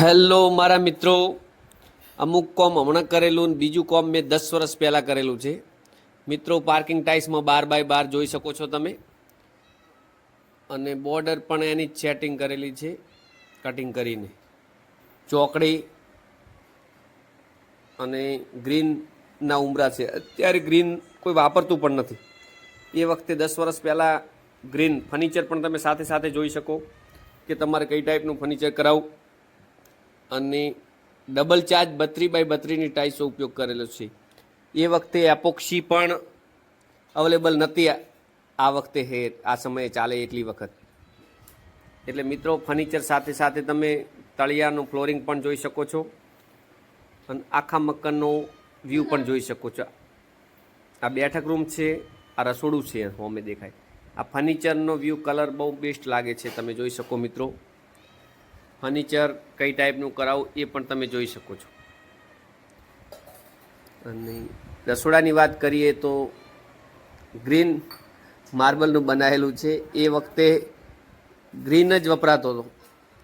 Hello મારા મિત્રો. અમુક કોમ હમણાં કરેલું બીજું કોમ મેં દસ વર્ષ પહેલાં કરેલું છે. મિત્રો પાર્કિંગ ટાઇલ્સમાં બાર બાય બાર જોઈ શકો છો તમે. અને બોર્ડર પણ એની ચેટિંગ કરેલી છે કટિંગ કરીને. ચોકડી અને ગ્રીનના ઉમરા છે. અત્યારે ગ્રીન કોઈ વાપરતું પણ નથી. એ વખતે દસ વર્ષ પહેલાં ગ્રીન ફર્નિચર પણ તમે સાથે સાથે જોઈ શકો કે તમારે કઈ ટાઈપનું ફર્નિચર કરાવવું. અને ડબલ ચાર્જ બત્રી બાય બત્રીની ટાઇલ્સનો ઉપયોગ કરેલો છે. એ વખતે એપોક્સી પણ અવેલેબલ નથી. આ- વખતે હે, આ સમયે ચાલે એટલી વખત. એટલે મિત્રો ફર્નિચર સાથે સાથે તમે તળિયાનું ફ્લોરિંગ પણ જોઈ શકો છો. અને આખા મકાનનો વ્યૂ પણ જોઈ શકો છો. આ બેઠક રૂમ છે, આ રસોડું છે, હોમે દેખાય. આ ફર્નિચરનો વ્યૂ કલર બહુ બેસ્ટ લાગે છે, તમે જોઈ શકો મિત્રો. ફર્નિચર કઈ ટાઈપનું કરાવું એ પણ તમે જોઈ શકો છો. અને રસોડાની વાત કરીએ તો ગ્રીન માર્બલનું બનાવેલું છે. એ વખતે ગ્રીન જ વપરાતો હતો.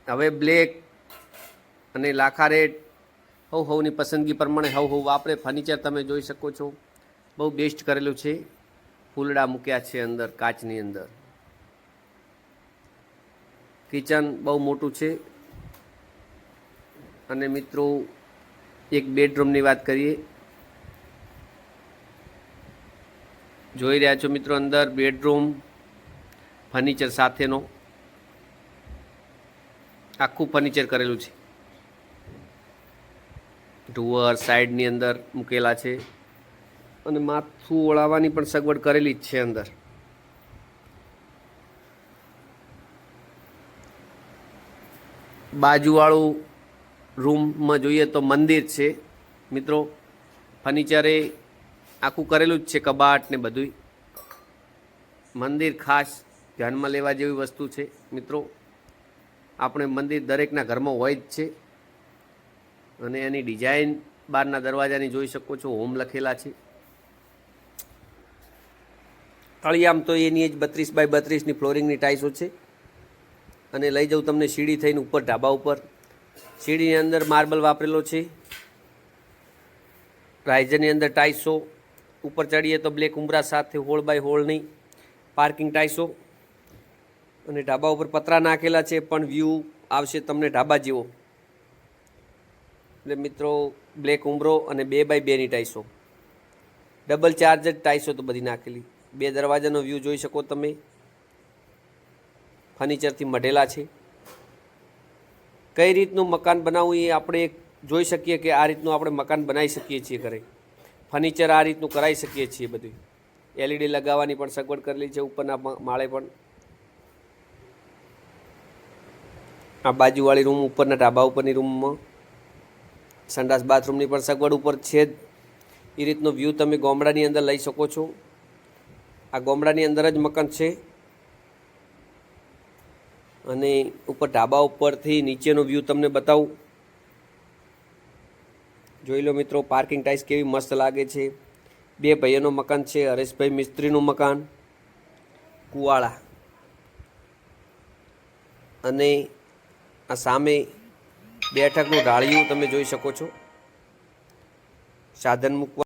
હવે બ્લેક અને લાખા રેડ હવ હવની પસંદગી પ્રમાણે હવ હવ વાપરે. ફર્નિચર તમે જોઈ શકો છો. બહુ બેસ્ટ કરેલું છે. ફૂલડા મૂક્યા છે અંદર, કાચની અંદર. કિચન બહુ મોટું છે. અને મિત્રો, એક બેડરૂમની વાત કરીએ. જોઈ રહ્યા છો મિત્રો અંદર બેડરૂમ ફર્નિચર સાથેનો. આખું ફર્નિચર કરેલું છે. ઢુવર સાઈડની અંદર મૂકેલા છે. અને માથું ઓળાવવાની પણ સગવડ કરેલી જ છે અંદર. બાજુવાળું રૂમમાં જોઈએ તો મંદિર છે. મિત્રો, ફર્નિચરે આખું કરેલું જ છે, કબાટ ને બધું મંદિર ખાસ ધ્યાનમાં લેવા જેવી વસ્તુ છે. મિત્રો, આપણે મંદિર દરેકના ઘરમાં હોય જ છે. અને એની ડિઝાઇન બહારના દરવાજાની જોઈ શકો છો હોમ લખેલા છે. તળિયામ તો એની જ બત્રીસ બાય બત્રીસની ફ્લોરિંગની ટાઈસો છે. અને લઈ જાઉં તમને સીડી થઈને ઉપર ઢાબા ઉપર. સીડીની અંદર માર્બલ વાપરેલો છે. રાઇઝરની અંદર ટાઈસો ઉપર ચડીએ તો બ્લેક ઉમરા સાથે હોળ બાય હોળની પાર્કિંગ ટાઈસો અને ઢાબા ઉપર પતરા નાખેલા છે, પણ વ્યૂ આવશે તમને ઢાબા જેવો. એટલે મિત્રો, બ્લેક ઉમરો અને બે બાય બેની ટાઈસો ડબલ ચાર્જ જ ટાઈસો તો બધી નાખેલી. બે દરવાજાનો વ્યૂ જોઈ શકો તમે. ફર્નિચરથી મઢેલા છે. કઈ રીતનું મકાન બનાવવું એ આપણે જોઈ શકીએ કે આ રીતનું આપણે મકાન બનાવી શકીએ છીએ ઘરે. ફર્નિચર આ રીતનું કરાવી શકીએ છીએ બધું. એલઈડી લગાવવાની પણ સગવડ કરેલી છે, ઉપરના માળે પણ. આ બાજુવાળી રૂમ ઉપરના ઢાબા ઉપરની રૂમમાં. સંડાસ બાથરૂમની પણ સગવડ ઉપર છે જ. એ રીતનો વ્યૂ તમે ગામડાની અંદર લઈ શકો છો. આ ગામડાની અંદર જ મકાન છે. અને ઉપર ઢાબા ઉપરથી નીચેનો વ્યૂ તમને બતાવું. જોઈ લો મિત્રો પાર્કિંગ ટાઈસ કેવી મસ્ત લાગે છે. બે ભાઈઓનું મકાન છે, હરેશભાઈ મિસ્ત્રીનું મકાન, કુવાળા. અને આ સામે બેઠકનું ઢાળિયું તમે જોઈ શકો છો. સાધન મૂકવા